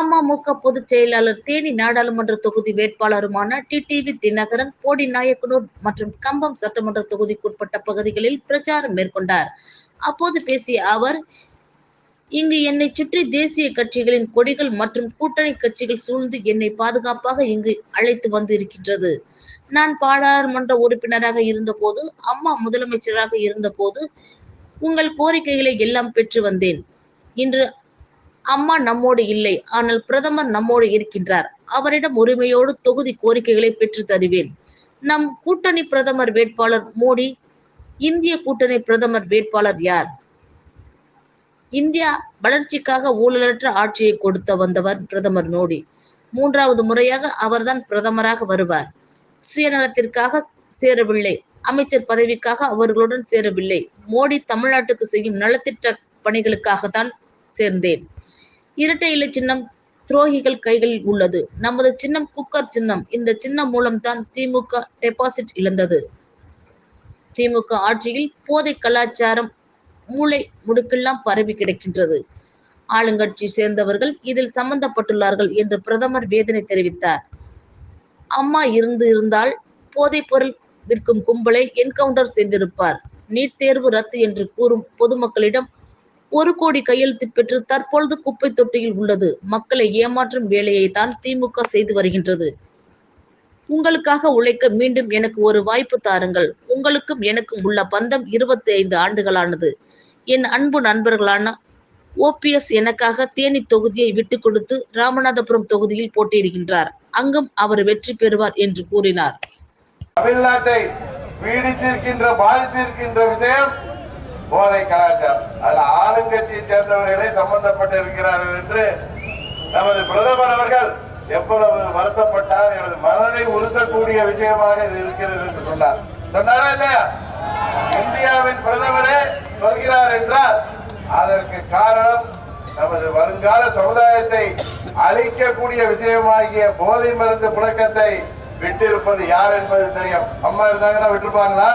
அமமுக பொதுச் செயலாளர் தேனி நாடாளுமன்ற தொகுதி வேட்பாளருமான டிடிவி தினகரன் போடி நாயக்கனூர் மற்றும் கம்பம் சட்டமன்ற தொகுதிக்குட்பட்ட பகுதிகளில் பிரச்சாரம் மேற்கொண்டார். அப்போது பேசிய அவர் இங்கு என்னை சுற்றி தேசிய கட்சிகளின் கொடிகள் மற்றும் கூட்டணி கட்சிகள் சூழ்ந்து என்னை பாதுகாப்பாக இங்கு அழைத்து வந்து இருக்கின்றது நான் பாராளுமன்ற உறுப்பினராக இருந்தபோது அம்மா முதலமைச்சராக இருந்தபோது உங்கள் கோரிக்கைகளை எல்லாம் பெற்று வந்தேன். இன்று அம்மா நம்மோடு இல்லை ஆனால் பிரதமர் நம்மோடு இருக்கின்றார். அவரிடம் உரிமையோடு தொகுதி கோரிக்கைகளை பெற்று தருவேன். நம் கூட்டணி பிரதமர் வேட்பாளர் மோடி இந்திய கூட்டணி பிரதமர் வேட்பாளர் யார்? இந்தியா வளர்ச்சிக்காக ஊழலற்ற ஆட்சியை கொடுத்த வந்தவர் பிரதமர் மோடி. மூன்றாவது முறையாக அவர்தான் பிரதமராக வருவார். சுயநலத்திற்காக சேரவில்லை அமைச்சர் பதவிக்காக அவர்களுடன் சேரவில்லை. மோடி தமிழ்நாட்டுக்கு செய்யும் நலத்திட்ட பணிகளுக்காகத்தான் சேர்ந்தேன். இரட்டை இலை சின்னம் துரோகிகள் கைகளில் உள்ளது. நமது சின்னம் குக்கர் சின்னம். இந்த சின்னம் மூலம்தான் திமுக டெபாசிட் இழந்தது. திமுக ஆட்சியில் போதை கலாச்சாரம் மூளை முடுக்கெல்லாம் பரவி கிடக்கின்றது. ஆளுங்கட்சி சேர்ந்தவர்கள் இதில் சம்பந்தப்பட்டுள்ளார்கள் என்று பிரதமர் வேதனை தெரிவித்தார். அம்மா இருந்து இருந்தால் போதைப் பொருள் விற்கும் கும்பலை என்கவுண்டர் செய்திருப்பார். நீட் தேர்வு ரத்து என்று கூறும் பொதுமக்களிடம் ஒரு கோடி கையெழுத்து பெற்று தற்பொழுது குப்பை தொட்டியில் உள்ளது. மக்களை ஏமாற்றும் வேலையை தான் திமுக செய்து வருகின்றது. உங்களுக்காக உழைக்க மீண்டும் எனக்கு ஒரு வாய்ப்பு தாருங்கள். உங்களுக்கும் எனக்கும் உள்ள பந்தம் இருபத்தி ஐந்து ஆண்டுகளானது. என் அன்பு நண்பர்களான ஓபிஎஸ் எனக்காக தேனி தொகுதியை விட்டு கொடுத்து ராமநாதபுரம் தொகுதியில் போட்டியிடுகின்றார். அங்கும் அவர் வெற்றி பெறுவார் என்று கூறினார். தமிழ்நாட்டை பீடித்திருக்கின்ற பாதித்திருக்கின்ற விஷயம் போதை கலாச்சாரம். கட்சியை சேர்ந்தவர்களே சம்பந்தப்பட்டிருக்கிறார்கள் என்று நமது பிரதமர் அவர்கள் எவ்வளவு வருத்தப்பட்டார் எனது மனதை உறுத்தக்கூடிய விஷயமாக இது இருக்கிறது என்று சொன்னார். சொன்னாரா இல்லையா? இந்தியாவின் பிரதமரே சொல்கிறார் என்றால் அதற்கு காரணம் நமது வருங்கால சமுதாயத்தை அழிக்கக்கூடிய விஷயமாகிய போதை மருந்து புழக்கத்தை விட்டிருப்பது யார் என்பது தெரியும். அம்மா இருந்தாங்கன்னா விட்டுருப்பாங்களா?